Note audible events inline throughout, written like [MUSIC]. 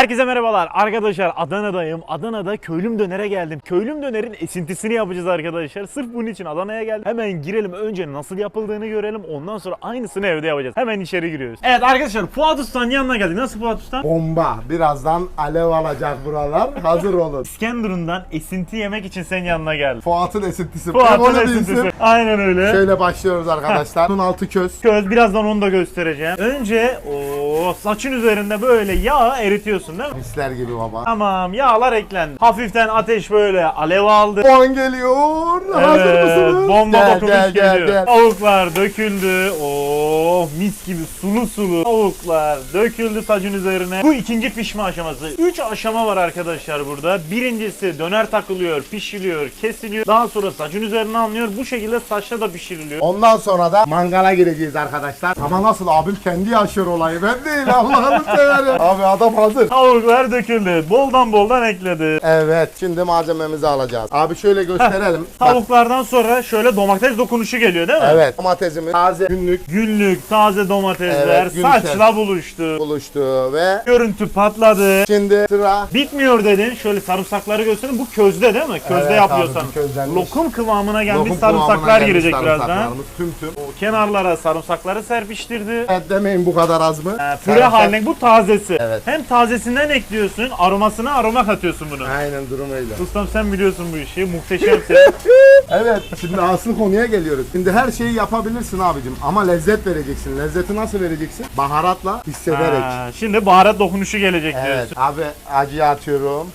Herkese merhabalar arkadaşlar Adana'dayım. Adana'da köylüm dönere geldim. Köylüm dönerin esintisini yapacağız arkadaşlar. Sırf bunun için Adana'ya geldim. Hemen girelim önce nasıl yapıldığını görelim. Ondan sonra aynısını evde yapacağız. Hemen içeri giriyoruz. Evet arkadaşlar Fuat Usta'nın yanına geldik. Nasıl Fuat Usta? Bomba. Birazdan alev alacak buralar. Hazır olun. İskenderun'dan esinti yemek için senin yanına geldim. Fuat'ın esintisi. Fuat'ın esintisi. isim. Aynen öyle. Şöyle başlıyoruz arkadaşlar. Bunun altı köz. Köz birazdan onu da göstereceğim. Önce o saçın üzerinde böyle yağ eritiyorsun değil mi? Misler gibi baba. Tamam yağlar eklendi. Hafiften ateş böyle alev aldı. On geliyor. Hazır Evet, mısınız? bomba gel, dokunuş gel, gel, geliyor. gel. Tavuklar döküldü. Oo, mis gibi sulu sulu tavuklar döküldü sacın üzerine. Bu ikinci pişme aşaması. Üç aşama var arkadaşlar burada. Birincisi döner takılıyor, pişiriliyor, kesiliyor. Daha sonra sacın üzerine alınıyor. Bu şekilde saçta da pişiriliyor. Ondan sonra da mangala gireceğiz arkadaşlar. Ama nasıl abim kendi yaşıyor olayı. Ben değil [LAUGHS] Allah'ını severim. Abi adam hazır. Tavuklar döküldü. Boldan boldan ekledi. Evet şimdi malzememizi alacağız. Abi şöyle gösterelim. [LAUGHS] Bak, Tavuklardan sonra şöyle domates dokunuşu geliyor değil mi? Evet. Domatesimiz taze günlük Günlük taze domatesler Evet, saçla buluştu. buluştu ve Görüntü patladı. şimdi sıra Bitmiyor dedin. Şöyle sarımsakları gösterin. Bu közde değil mi? Közde Evet yapıyorsan. abi, bu közlenmiş. Lokum kıvamına gelmiş lokum kıvamına sarımsaklar gelmiş girecek birazdan. sarımsaklarımız Tüm tüm. O kenarlara sarımsakları serpiştirdi. Evet demeyin bu kadar az mı? Ee, püre Sarımsak- haline bu tazesi. Evet. Hem tazesinden ekliyorsun, aromasına aroma katıyorsun bunu. Aynen durum öyle. Ustam sen biliyorsun bu işi. Muhteşemsin. [LAUGHS] Evet şimdi asıl konuya geliyoruz. Şimdi her şeyi yapabilirsin abicim ama lezzet vereceksin. Lezzeti nasıl vereceksin? Baharatla hissederek. Ha, şimdi baharat dokunuşu gelecek Evet diyorsun. abi acı atıyorum.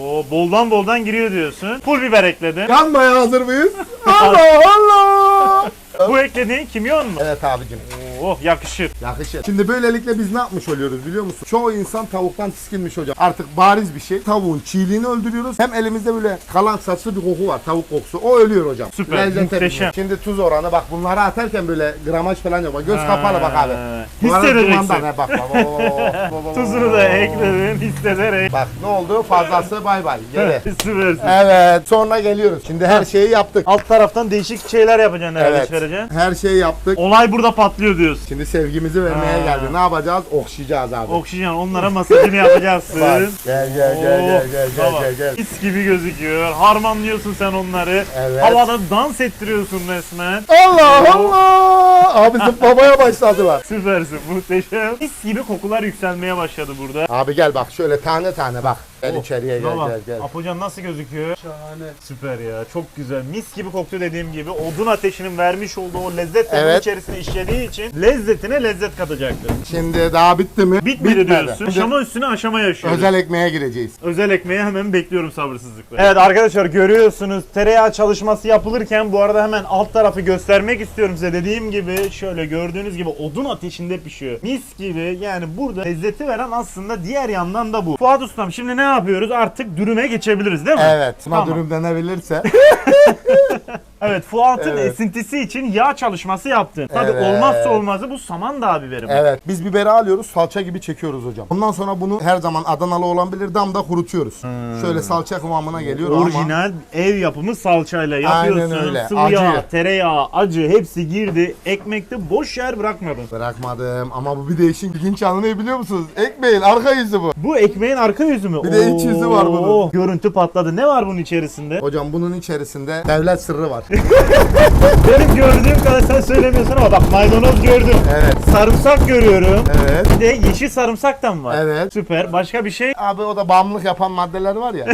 Oo, boldan boldan giriyor diyorsun. Pul biber ekledin. Yanmaya hazır mıyız? [LAUGHS] Allah Allah! Bu eklediğin kimyon mu? Evet abicim Oh yakışır. yakışır. Şimdi böylelikle biz ne yapmış oluyoruz biliyor musun? Çoğu insan tavuktan tiskinmiş hocam. Artık bariz bir şey. Tavuğun çiğliğini öldürüyoruz. Hem elimizde böyle kalan saçlı bir koku var. Tavuk kokusu. O ölüyor hocam. Süper, Lezzete muhteşem. Şimdi tuz oranı bak bunları atarken böyle gramaj falan yok. Bak, Göz kapalı bak abi. Ha, Hissedeceksin. he, bak bak. Oo, Tuzunu da ekledin hissederek. Bak ne oldu? Fazlası bay bay. Geri. [LAUGHS] Süpersin. Evet sonra geliyoruz. Şimdi her şeyi yaptık. Alt taraftan değişik şeyler yapacaksın herhalde Evet. Her şeyi yaptık. Olay burada patlıyor diyorsun. Şimdi sevgimizi vermeye Ha. geldi. Ne yapacağız? Okşayacağız abi. Oksijen onlara masajını [LAUGHS] yapacaksın. Bak, Gel gel gel gel gel gel tamam. gel gel. Mis gibi gözüküyor. Harmanlıyorsun sen onları. Evet. Havada dans ettiriyorsun resmen. Allah Allah! Abi [LAUGHS] zıplamaya başladılar. Süpersin muhteşem. Mis gibi kokular yükselmeye başladı burada. Abi gel bak şöyle tane tane bak. Gel Oh, içeriye gel Baba, gel gel. Apocan nasıl gözüküyor? Şahane. Süper ya çok güzel. Mis gibi koktu dediğim gibi. Odun ateşinin vermiş olduğu o lezzet onun Evet. içerisine işlediği için lezzetine lezzet katacaktır. Şimdi daha bitti mi? Bitmedi diyorsun. Şimdi Aşama üstüne aşama yaşıyoruz. özel ekmeğe gireceğiz. Özel ekmeği hemen bekliyorum sabırsızlıkla. Evet arkadaşlar görüyorsunuz tereyağı çalışması yapılırken bu arada hemen alt tarafı göstermek istiyorum size. Dediğim gibi şöyle gördüğünüz gibi odun ateşinde pişiyor. Mis gibi yani burada lezzeti veren aslında diğer yandan da bu. Fuat Ustam şimdi ne yapıyoruz? Artık dürüme geçebiliriz değil mi? Evet. Tamam. dürüm denebilirse. [LAUGHS] Evet Fuat'ın Evet. esintisi için yağ çalışması yaptın. Tabii Evet. olmazsa olmazı bu samandağ biberi. bu. Evet. Biz biberi alıyoruz, salça gibi çekiyoruz hocam. Ondan sonra bunu her zaman Adanalı olan bilir damda kurutuyoruz. Şöyle salça kıvamına geliyor ama Orijinal ev yapımı salçayla yapıyorsun. Aynen öyle. Sıvı Acı. yağ, tereyağı, acı hepsi girdi. Ekmekte boş yer bırakmadın. bırakmadım. Ama bu bir değişik ilginç yanı ne biliyor musunuz? Ekmeğin arka yüzü bu. Bu ekmeğin arka yüzü mü? Bir de iç yüzü var bunun. Oo, Görüntü patladı. Ne var bunun içerisinde? Hocam bunun içerisinde devlet sırrı var. [LAUGHS] Benim gördüğüm kadar sen söylemiyorsun ama bak maydanoz gördüm. evet. Sarımsak görüyorum. Evet. Bir de yeşil sarımsak da mı var? Evet. Süper. Başka bir şey? Abi o da bağımlılık yapan maddeler var ya.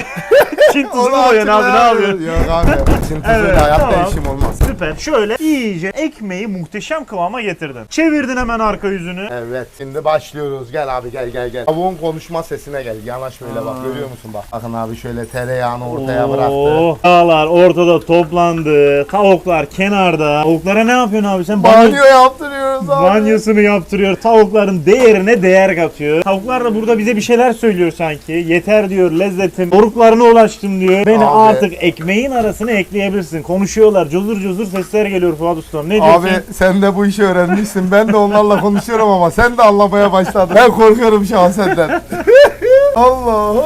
Çin tuzu mu koyuyorsun abi ne yapıyorsun? Yok abi. [LAUGHS] Çin tuzuyla Evet, hayatta tamam. işim olmaz. Süper. Şöyle iyice ekmeği muhteşem kıvama getirdin. Çevirdin hemen arka yüzünü. Evet şimdi başlıyoruz. Gel abi gel gel gel. Tavuğun konuşma sesine gel. Yanaş böyle bak görüyor musun bak. Bakın abi şöyle tereyağını ortaya bıraktı. Oo, Yağlar ortada toplandı. Tavuklar kenarda. Tavuklara ne yapıyorsun abi sen? Banyo, yaptırıyoruz abi. banyosunu yaptırıyor. Tavukların değerine değer katıyor. Tavuklar da burada bize bir şeyler söylüyor sanki. Yeter diyor lezzetim. Doruklarına ulaştım diyor. Beni Abi. artık ekmeğin arasına ekleyebilirsin. Konuşuyorlar. Cozur cozur sesler geliyor Fuat Ustam. Ne diyorsun? Abi sen de bu işi öğrenmişsin. Ben de onlarla konuşuyorum ama sen de anlamaya başladın. Ben korkarım şu an senden. [LAUGHS] Allah Allah.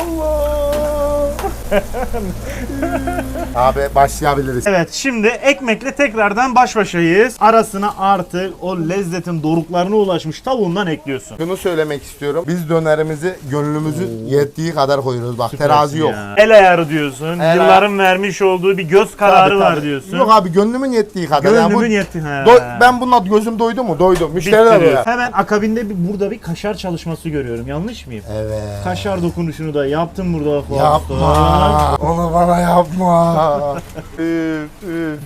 [LAUGHS] Abi başlayabiliriz. Evet şimdi ekmekle tekrardan baş başayız. Arasına artık o lezzetin doruklarına ulaşmış tavuğundan ekliyorsun. Şunu söylemek istiyorum. Biz dönerimizi gönlümüzün yettiği kadar koyuyoruz. Bak terazi yok. Ya. El ayarı diyorsun. El Yılların vermiş olduğu bir göz kararı Tabii, var tabii. diyorsun. Yok abi gönlümün yettiği kadar. Yani bu- Gönlümün yetti. He. Do- ben bununla gözüm doydu mu? Doydu. Müşteri de. Hemen akabinde bir, burada bir kaşar çalışması görüyorum. Yanlış mıyım? Evet. Kaşar dokunuşunu da yaptım burada. Yapma. Onu bana yapma.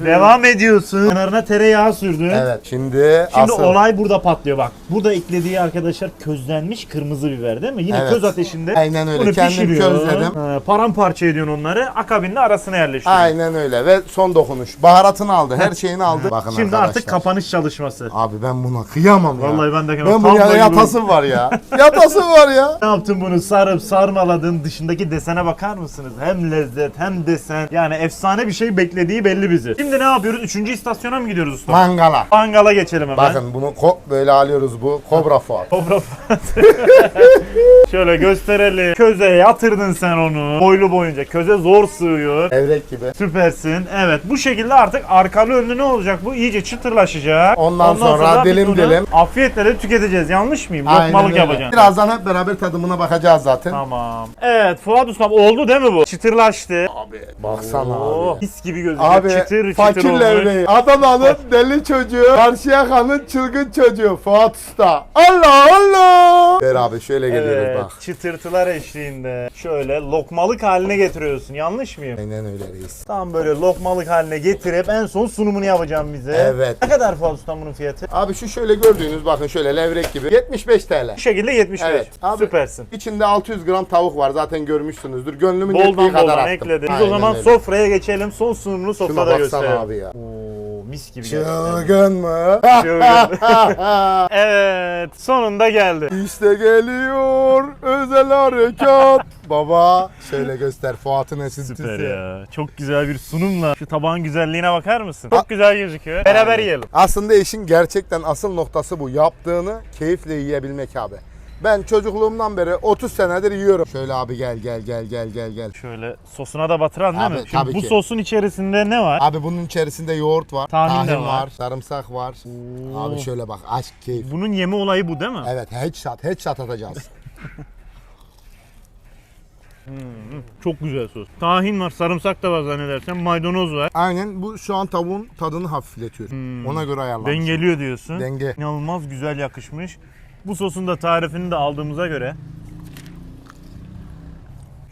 Devam ediyorsun. Kenarına tereyağı sürdün. Evet. Şimdi, Şimdi asıl olay burada patlıyor bak. Burada eklediği arkadaşlar közlenmiş kırmızı biber değil mi? Yine Evet. köz ateşinde Aynen öyle. bunu Kendim pişiriyor. közledim. Ha, paramparça ediyorsun onları. Akabinde arasına yerleştiriyorsun. Aynen öyle ve son dokunuş. Baharatını aldı, her şeyini aldı. Bakın Şimdi arkadaşlar. artık kapanış çalışması. Abi ben buna kıyamam ya. Vallahi ben de ben Tam da yatasım var ya. [LAUGHS] yatasım var ya. Ne yaptın bunu sarıp sarmaladın dışındaki desene bakar mısınız? Hem lezzet hem desen yani efsane bir şey beklediği belli bizi. Şimdi ne yapıyoruz? Üçüncü istasyona mı gidiyoruz usta? Mangala. Mangala geçelim hemen. Bakın bunu ko- böyle alıyoruz bu. Kobra Fuat. Kobra Fuat. [LAUGHS] Şöyle gösterelim. Köze yatırdın sen onu. Boylu boyunca. Köze zor sığıyor. Evrek gibi. Süpersin. Evet bu şekilde artık arkalı önlü ne olacak? Bu iyice çıtırlaşacak. Ondan sonra biz dilim bunu dilim. Afiyetle de tüketeceğiz. Yanlış mıyım? Aynen Lokmalık öyle. yapacaksın. Birazdan hep beraber tadımına bakacağız zaten. Tamam. Evet Fuat Ustam oldu değil mi bu? Çıtırlaştı. Abi baksana Oo, abi. Mis gibi gözüküyor. Abi çıtır çıtır fakir olmuş. Adana'nın deli çocuğu. Karşıyaka'nın çılgın çocuğu. Fuat Usta. Allah Allah. Ver abi şöyle geliyoruz Evet, bak. çıtırtılar eşliğinde şöyle lokmalık haline getiriyorsun. Yanlış mıyım? Aynen öyle reis. Tam böyle lokmalık haline getirip en son sunumunu yapacağım bize. Evet. Ne kadar Fuat Ustam bunun fiyatı? Abi şu şöyle gördüğünüz bakın şöyle levrek gibi. 75 TL. Bu şekilde 75. Evet. Abi, Süpersin. İçinde 600 gram tavuk var zaten görmüşsünüzdür. Gönlümün yettiği Boldan kadar boldan attım. ekledim. Biz Aynen o zaman öyle. sofraya geçelim. Son sunumunu Şuna sofrada baksana gösterelim. abi ya. Oo, mis gibi gerçekten. Çılgın mı? [LAUGHS] Çılgın. [LAUGHS] evet sonunda geldi. işte geliyor özel harekat. Baba şöyle göster Fuat'ın esintisi. Süper ya. Çok güzel bir sunumla. Şu tabağın güzelliğine bakar mısın? Çok güzel gözüküyor. Beraber yiyelim. Aslında işin gerçekten asıl noktası bu. Yaptığını keyifle yiyebilmek abi. Ben çocukluğumdan beri 30 senedir yiyorum. Şöyle abi gel gel gel gel gel gel. Şöyle sosuna da batıran değil Abi, mi? Şimdi tabii bu ki. sosun içerisinde ne var? Abi bunun içerisinde yoğurt var, Tahin de tahin var. var, sarımsak var. Abi şöyle bak aşk keyif. Bunun yeme olayı bu değil mi? Evet headshot, headshot atacağız. [LAUGHS] Çok güzel sos. Tahin var, sarımsak da var zannedersen, maydanoz var. Aynen bu şu an tavuğun tadını hafifletiyor. Ona göre ayarlanmış. Dengeliyor diyorsun. Denge. İnanılmaz güzel yakışmış. Bu sosun da tarifini de aldığımıza göre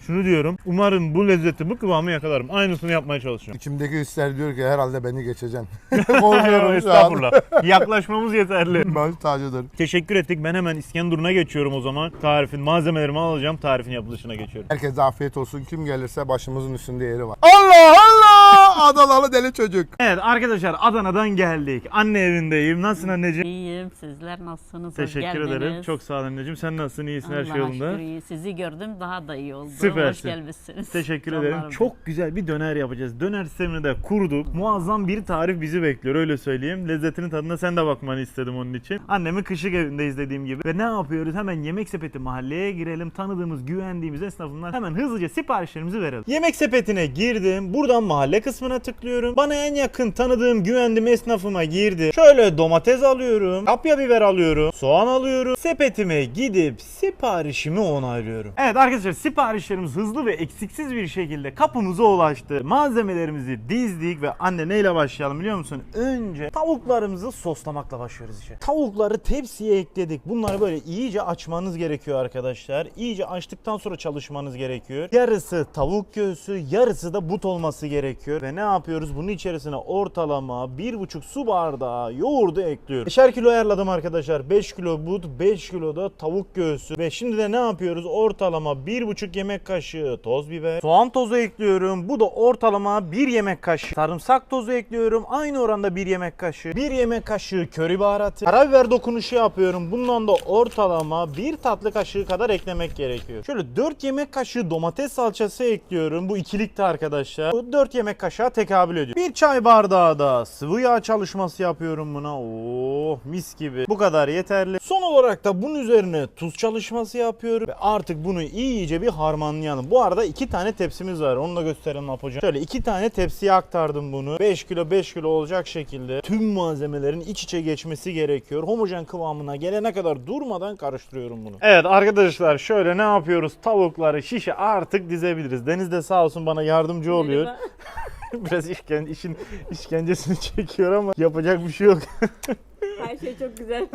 şunu diyorum. Umarım bu lezzeti, bu kıvamı yakalarım. Aynısını yapmaya çalışıyorum. İçimdeki hisler diyor ki herhalde beni geçeceksin. [LAUGHS] [LAUGHS] Korkuyorum. Estağfurullah. Yaklaşmamız yeterli. [LAUGHS] Baş tacıdır. Teşekkür ettik. Ben hemen İskenderun'a geçiyorum o zaman. Tarifin malzemelerimi alacağım. Tarifin yapılışına geçiyorum. Herkese afiyet olsun. Kim gelirse başımızın üstünde yeri var. Allah Allah! Adanalı deli çocuk. Evet arkadaşlar Adana'dan geldik. Anne evindeyim. Nasılsın anneciğim? İyiyim. Sizler nasılsınız? Hoş Teşekkür geldiniz. ederim. Çok sağ ol anneciğim. Sen nasılsın? İyisin her şey Allah'a yolunda. şükür iyi. Sizi gördüm daha da iyi oldu. Süpersin. Hoş gelmişsiniz. Teşekkür Canlarım ederim. Çok güzel bir döner yapacağız. Döner sistemini de kurduk. Muazzam bir tarif bizi bekliyor öyle söyleyeyim. Lezzetinin tadına sen de bakmanı istedim onun için. Annemin kışık evindeyiz dediğim gibi. Ve ne yapıyoruz? Hemen Yemek Sepeti mahalleye girelim. Tanıdığımız, güvendiğimiz esnafından hemen hızlıca siparişlerimizi verelim. Yemek Sepeti'ne girdim. Buradan mahalle kısmına tıklıyorum. Bana en yakın tanıdığım, güvendiğim esnafıma girdim. Şöyle domates alıyorum. Kapya biber alıyorum. Soğan alıyorum. Sepetime gidip siparişimi onaylıyorum. Evet arkadaşlar siparişlerimiz hızlı ve eksiksiz bir şekilde kapımıza ulaştı. Malzemelerimizi dizdik ve anne neyle başlayalım biliyor musun? Önce tavuklarımızı soslamakla başlıyoruz işe. Tavukları tepsiye ekledik. Bunları böyle iyice açmanız gerekiyor arkadaşlar. İyice açtıktan sonra çalışmanız gerekiyor. Yarısı tavuk göğsü, yarısı da but olması gerekiyor. Ve ne yapıyoruz? Bunun içerisine ortalama 1,5 su bardağı yoğurdu ekliyoruz. 5'er kilo ayarladım arkadaşlar. 5 kilo but, 5 kilo da tavuk göğsü. Ve şimdi de ne yapıyoruz? Ortalama 1,5 yemek kaşığı toz biber. Soğan tozu ekliyorum. Bu da ortalama 1 yemek kaşığı. Sarımsak tozu ekliyorum. Aynı oranda 1 yemek kaşığı. 1 yemek kaşığı köri baharatı. Karabiber dokunuşu yapıyorum. Bundan da ortalama 1 tatlı kaşığı kadar eklemek gerekiyor. Şöyle 4 yemek kaşığı domates salçası ekliyorum. Bu ikilikte arkadaşlar. Bu 4 yemek kaşığı tekabül ediyor. Bir çay bardağı da sıvı yağ çalışması yapıyorum buna. Oh mis gibi. Bu kadar yeterli. Son olarak da bunun üzerine tuz çalışması yapıyorum. Ve artık bunu iyice bir harmanlayalım. Bu arada iki tane tepsimiz var. Onu da gösterelim Apocan. Şöyle iki tane tepsiye aktardım bunu. 5 kilo 5 kilo olacak şekilde tüm malzemelerin iç içe geçmesi gerekiyor. Homojen kıvamına gelene kadar durmadan karıştırıyorum bunu. Evet arkadaşlar şöyle ne yapıyoruz? Tavukları şişe artık dizebiliriz. Deniz de sağ olsun bana yardımcı oluyor. [LAUGHS] [LAUGHS] Biraz işken, işin işkencesini çekiyor ama yapacak bir şey yok. [LAUGHS] Her şey çok güzel.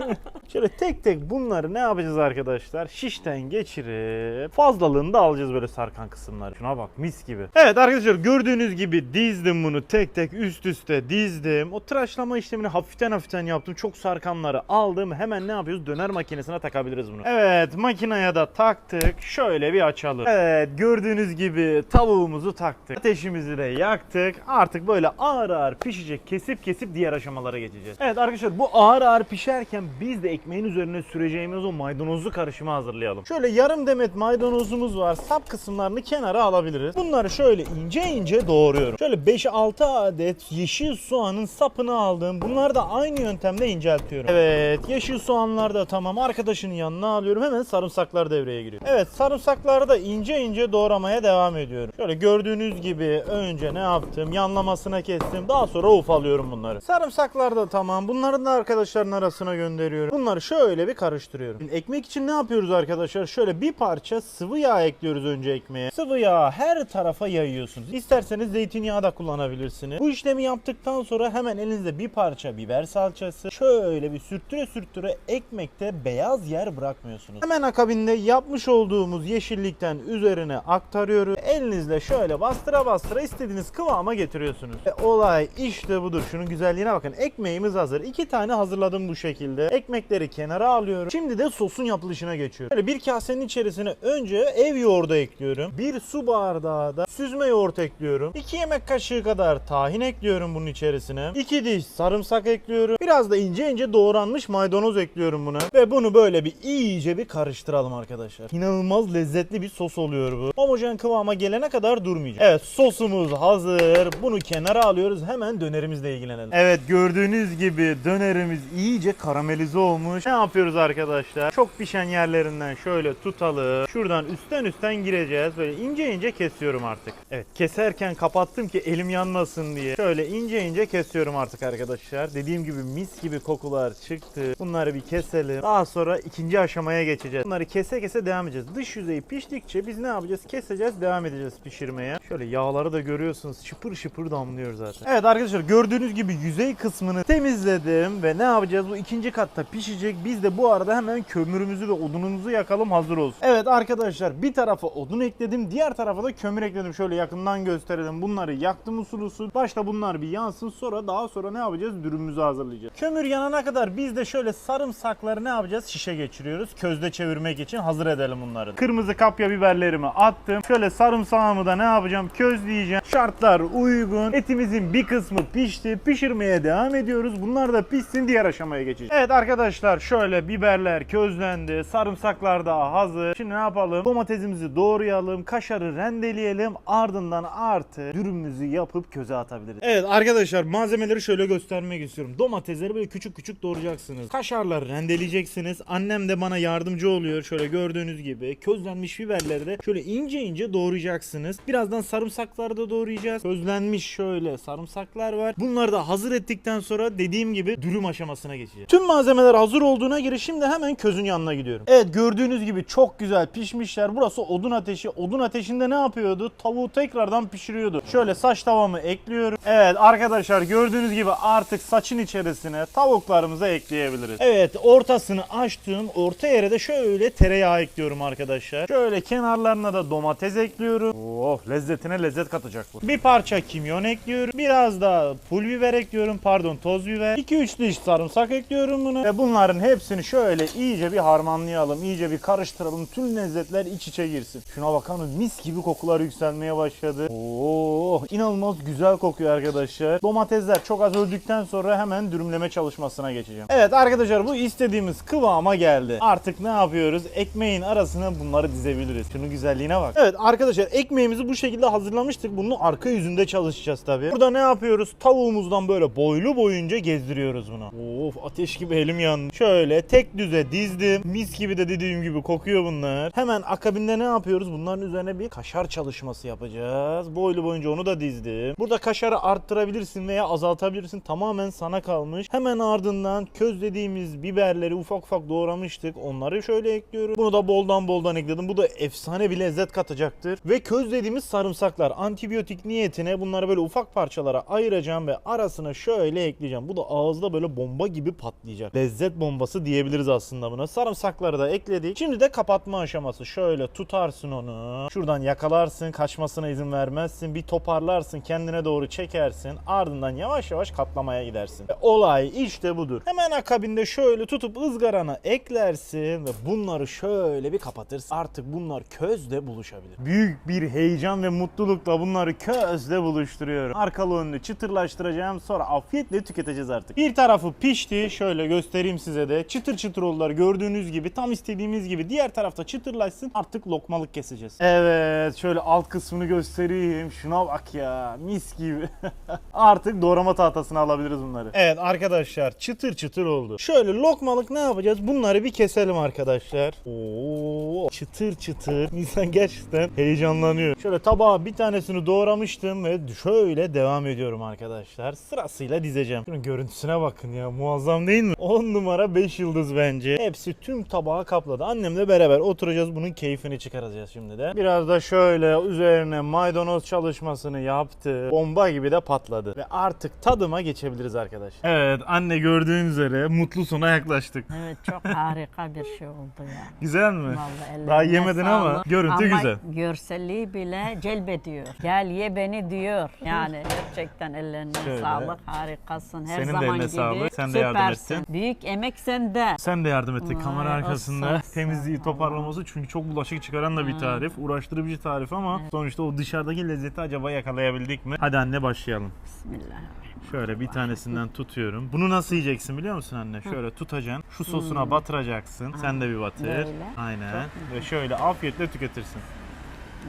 [LAUGHS] Şöyle tek tek bunları ne yapacağız arkadaşlar? Şişten geçirip fazlalığını da alacağız böyle sarkan kısımları. Şuna bak mis gibi. Evet arkadaşlar gördüğünüz gibi dizdim bunu tek tek üst üste dizdim. O tıraşlama işlemini hafiften hafiften yaptım. Çok sarkanları aldım. Hemen ne yapıyoruz? Döner makinesine takabiliriz bunu. Evet makineye de taktık. Şöyle bir açalım. Evet gördüğünüz gibi tavuğumuzu taktık. Ateşimizi de yaktık. Artık böyle ağır ağır pişecek. Kesip kesip diğer aşamalara geçeceğiz. Evet arkadaşlar bu ağır ağır pişerken biz de ekmeğin üzerine süreceğimiz o maydanozlu karışımı hazırlayalım. Şöyle yarım demet maydanozumuz var. Sap kısımlarını kenara alabiliriz. Bunları şöyle ince ince doğruyorum. Şöyle 5-6 adet yeşil soğanın sapını aldım. Bunları da aynı yöntemle inceltiyorum. Evet yeşil soğanlar da tamam. Arkadaşının yanına alıyorum. Hemen sarımsaklar devreye giriyor. Evet sarımsakları da ince ince doğramaya devam ediyorum. Şöyle gördüğünüz gibi önce ne yaptım? Yanlamasına kestim. Daha sonra ufalıyorum bunları. Sarımsaklar da tamam. Bunları da arkadaşların arasına gönderiyorum. Bunları şöyle bir karıştırıyorum. Şimdi ekmek için ne yapıyoruz arkadaşlar? Şöyle bir parça sıvı yağ ekliyoruz önce ekmeğe. Sıvı yağ her tarafa yayıyorsunuz. İsterseniz zeytinyağı da kullanabilirsiniz. Bu işlemi yaptıktan sonra hemen elinizde bir parça biber salçası şöyle bir sürttüre sürttüre ekmekte beyaz yer bırakmıyorsunuz. Hemen akabinde yapmış olduğumuz yeşillikten üzerine aktarıyoruz. Elinizle şöyle bastıra bastıra istediğiniz kıvama getiriyorsunuz. Ve olay işte budur. Şunun güzelliğine bakın. Ekmeğimiz hazır. İki tane hazırladım bu şekilde. Ekmekleri kenara alıyorum. Şimdi de sosun yapılışına geçiyorum. Böyle bir kasenin içerisine önce ev yoğurdu ekliyorum. Bir su bardağı da süzme yoğurt ekliyorum. 2 yemek kaşığı kadar tahin ekliyorum bunun içerisine. 2 diş sarımsak ekliyorum. Biraz da ince ince doğranmış maydanoz ekliyorum buna. Ve bunu böyle bir iyice bir karıştıralım arkadaşlar. İnanılmaz lezzetli bir sos oluyor bu. Homojen kıvama gelene kadar durmayacak. Evet sosumuz hazır. Bunu kenara alıyoruz. Hemen dönerimizle ilgilenelim. Evet gördüğünüz gibi dönerimiz iyice karamelize olmuş. Ne yapıyoruz arkadaşlar? Çok pişen yerlerinden şöyle tutalım. Şuradan üstten üstten gireceğiz. Böyle ince ince kesiyorum artık. Evet keserken kapattım ki elim yanmasın diye. Şöyle ince ince kesiyorum artık arkadaşlar. Dediğim gibi mis gibi kokular çıktı. Bunları bir keselim. Daha sonra ikinci aşamaya geçeceğiz. Bunları kese kese devam edeceğiz. Dış yüzeyi piştikçe biz ne yapacağız? Keseceğiz, devam edeceğiz pişirmeye. Şöyle yağları da görüyorsunuz. Şıpır şıpır damlıyor zaten. Evet arkadaşlar gördüğünüz gibi yüzey kısmını temizledim ve ne yapacağız? Bu ikinci katta pişecek. Biz de bu arada hemen kömürümüzü ve odunumuzu yakalım hazır olsun. Evet arkadaşlar bir tarafa odun ekledim. Diğer tarafa da kömür ekledim. Şöyle yakından gösterelim. Bunları yaktım usul usul. Başta bunlar bir yansın. Sonra daha sonra ne yapacağız? Dürümümüzü hazırlayacağız. Kömür yanana kadar biz de şöyle sarımsakları ne yapacağız? Şişe geçiriyoruz. Közde çevirmek için hazır edelim bunları. Kırmızı kapya biberlerimi attım. Şöyle sarımsağımı da ne yapacağım? Közleyeceğim. Şartlar uygun. Etimizin bir kısmı pişti. Pişirmeye devam ediyoruz. Bunlar da pişsin diğer aşamaya geçeceğiz. Evet arkadaşlar şöyle biberler közlendi. Sarımsaklar da hazır. Şimdi ne yapalım? Domatesimizi doğrayalım. Kaşarı rendeleyelim. Ardından artı dürümümüzü yapıp köze atabiliriz. Evet arkadaşlar malzemeleri şöyle göstermek istiyorum. Domatesleri böyle küçük küçük doğrayacaksınız. Kaşarları rendeleyeceksiniz. Annem de bana yardımcı oluyor. Şöyle gördüğünüz gibi. Közlenmiş biberleri de şöyle ince ince doğrayacaksınız. Birazdan sarımsakları da doğrayacağız. Közlenmiş şöyle sarımsaklar var. Bunları da hazır ettikten sonra dediğim gibi dürüm aşamasına geçeceğiz. Tüm malzemeler hazır olduğuna göre şimdi hemen közün yanına gidiyorum. Evet gördüğünüz gibi çok güzel pişmişler. Burası odun ateşi. Odun ateşinde ne yapıyordu? Tavuğu tekrardan pişiriyordu. Şöyle saç tavamı ekliyorum. Evet arkadaşlar gördüğünüz gibi artık saçın içerisine tavuklarımızı ekleyebiliriz. Evet ortasını açtım. Orta yere de şöyle tereyağı ekliyorum arkadaşlar. Şöyle kenarlarına da domates ekliyorum. Oh lezzetine lezzet katacak bu. Bir parça kimyon ekliyorum. Biraz da pul biber ekliyorum. Pardon toz biber. 2-3 diş sarımsak ekliyorum buna. Ve bunların hepsini şöyle iyice bir harmanlayalım. iyice bir karıştıralım. Tüm lezzetler iç içe girsin. Şuna bakalım mis gibi kokular yükselmeye başladı. Oo, inanılmaz güzel kokuyor arkadaşlar. Domatesler çok az öldükten sonra hemen dürümleme çalışmasına geçeceğim. Evet arkadaşlar bu istediğimiz kıvama geldi. Artık ne yapıyoruz? Ekmeğin arasına bunları dizebiliriz. Şunun güzelliğine bak. Evet arkadaşlar ekmeğimizi bu şekilde hazırlamıştık. Bunun arka yüzünde çalışacağız tabii. Burada ne yapıyoruz? Tavuğumuzdan böyle boylu boyunca gezdiriyoruz bunu. Of ateş gibi elim yandı. Şöyle tek düze dizdim. Mis gibi de dediğim gibi kokuyor bunlar. Hemen akabinde ne yapıyoruz? Bunların üzerine bir kaşar çalışması yapacağız. Boylu boyunca onu da dizdim. Burada kaşarı arttırabilirsin veya azaltabilirsin. Tamamen sana kalmış. Hemen ardından közlediğimiz biberleri ufak ufak doğramıştık. Onları şöyle ekliyorum. Bunu da boldan boldan ekledim. Bu da efsane bir lezzet katacaktır. Ve közlediğimiz sarımsaklar antibiyotik niyetine bunları böyle ufak parçalara ayıracağım ve arasına şöyle ekleyeceğim. Bu da ağızda böyle bomba gibi patlayacak. Lezzet bombası diyebiliriz aslında buna. Sarımsakları da ekledik. Şimdi de kapatma aşaması. Şöyle tutarsın onu. Şuradan yakalarsın. Kaçmasına izin vermezsin. Bir toparlarsın. Kendine doğru çekersin. Ardından yavaş yavaş katlamaya gidersin. Ve olay işte budur. Hemen akabinde şöyle tutup ızgarana eklersin ve bunları şöyle bir kapatırsın. Artık bunlar közle buluşabilir. Büyük bir heyecan ve mutlulukla bunları közle buluşturuyorum. Arkalı önlü çıtırlaştıracağım. Sonra afiyetle tüketeceğiz artık. Bir tarafı pişti. Şöyle göstereyim size de. Çıtır çıtır oldular. Gördüğünüz gibi tam istediğimiz gibi. Diğer tarafta çıtırlaşsın. Artık lokmalık keseceğiz. Evet. Şöyle alt kısmını göstereyim. Şuna bak ya. Mis gibi. [LAUGHS] Artık doğrama tahtasına alabiliriz bunları. Evet arkadaşlar çıtır çıtır oldu. Şöyle lokmalık ne yapacağız? Bunları bir keselim arkadaşlar. Oo çıtır çıtır. İnsan gerçekten heyecanlanıyor. Şöyle tabağa bir tanesini doğramıştım ve şöyle devam ediyorum arkadaşlar. Sırasıyla dizeceğim. Şunun görüntüsüne bakın ya. Muazzam değil mi? 10 numara 5 yıldız bence. Hepsi tüm tabağı kapladı. Annemle beraber oturacağız. Bunun keyfini çıkaracağız şimdi de. Biraz da şöyle üzerine maydanoz çalışmasını yaptı. Bomba gibi de patladı. Ve artık tadıma geçebiliriz arkadaşlar. Evet anne gördüğün üzere mutlu sona yaklaştık. [LAUGHS] Evet çok harika bir şey oldu ya. Güzel mi? Vallahi Daha yemedin ama sağlık. görüntü Ama güzel. görselliği bile celbediyor. Gel ye beni diyor. Yani gerçekten ellerine Şöyle. sağlık. Harikasın. Her Senin de zaman eline gibi. Sağlık. Sen de yardım süpersin. ettin. Büyük emek sende. Sen de yardım ettin Vay, kamera arkasında. olsun, Temizliği toparlaması çünkü çok bulaşık çıkaran da bir tarif. Uğraştırıcı bir tarif ama sonuçta o dışarıdaki lezzeti acaba yakalayabildik mi? Hadi anne başlayalım. Bismillahirrahmanirrahim. Şöyle bir tanesinden tutuyorum. Bunu nasıl yiyeceksin biliyor musun anne? Şöyle tutacaksın. Şu sosuna batıracaksın. Sen de bir batır. Böyle. Aynen. Ve şöyle afiyetle tüketirsin.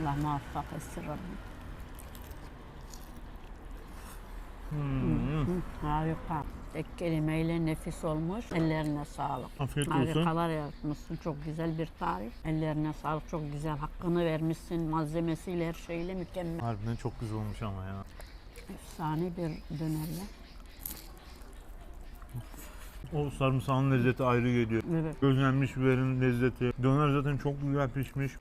Allah muvaffak etsin Rabbim. Hmm. Harika. Kelimeyle nefis olmuş. Ellerine sağlık. Afiyet olsun. Harikalar yapmışsın. Çok güzel bir tarif. Ellerine sağlık. Çok güzel. Hakkını vermişsin. Malzemesiyle her şeyle mükemmel. Harbiden çok güzel olmuş ama ya. Efsane bir dönerle. O sarımsağın lezzeti ayrı geliyor. Evet. Gözlenmiş biberin lezzeti. Döner zaten çok güzel pişmiş.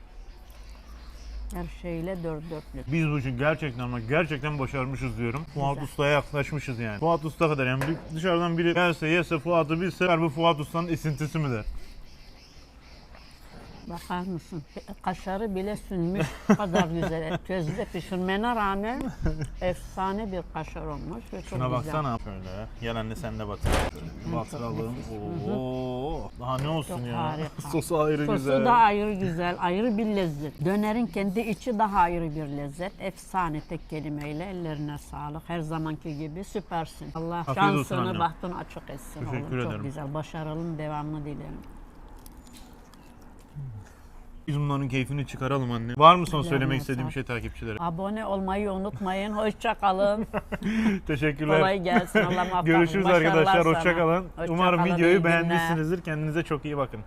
Her şeyle dört dörtlük. Biz bu işi gerçekten ama gerçekten başarmışız diyorum. Fuat Usta'ya yaklaşmışız yani. Fuat Usta kadar yani bir- dışarıdan biri gelse yese Fuat'ı bilse "Ya bu Fuat Usta'nın esintisi mi der. Bakar mısın? Kaşarı bile sünmüş. Kadar güzel. Közde pişirmene rağmen efsane bir kaşar olmuş ve çok Şuna güzel. baksana. Şöyle. Gel anne sen de batır. Batıralım. Oo. Daha ne olsun Çok ya. harika. [LAUGHS] Sosu ayrı Sosu güzel. da ayrı güzel, ayrı bir lezzet. Dönerin kendi içi daha ayrı bir lezzet. Efsane tek kelimeyle ellerine sağlık. Her zamanki gibi süpersin. Allah Afiyet olsun şansını, annem. bahtını açık etsin Teşekkür oğlum. ederim. Çok güzel. Başaralım, devamını dilerim. Biz bunların keyfini çıkaralım anne. Var mı son söylemek istediğim bir şey takipçilere? Abone olmayı unutmayın. Hoşça kalın. [LAUGHS] Teşekkürler. Kolay gelsin. Allah [LAUGHS] muvaffak Görüşürüz Başarılar arkadaşlar. Hoşça kalın. Hoşça Umarım kalın, iyi videoyu günler. beğenmişsinizdir. Kendinize çok iyi bakın.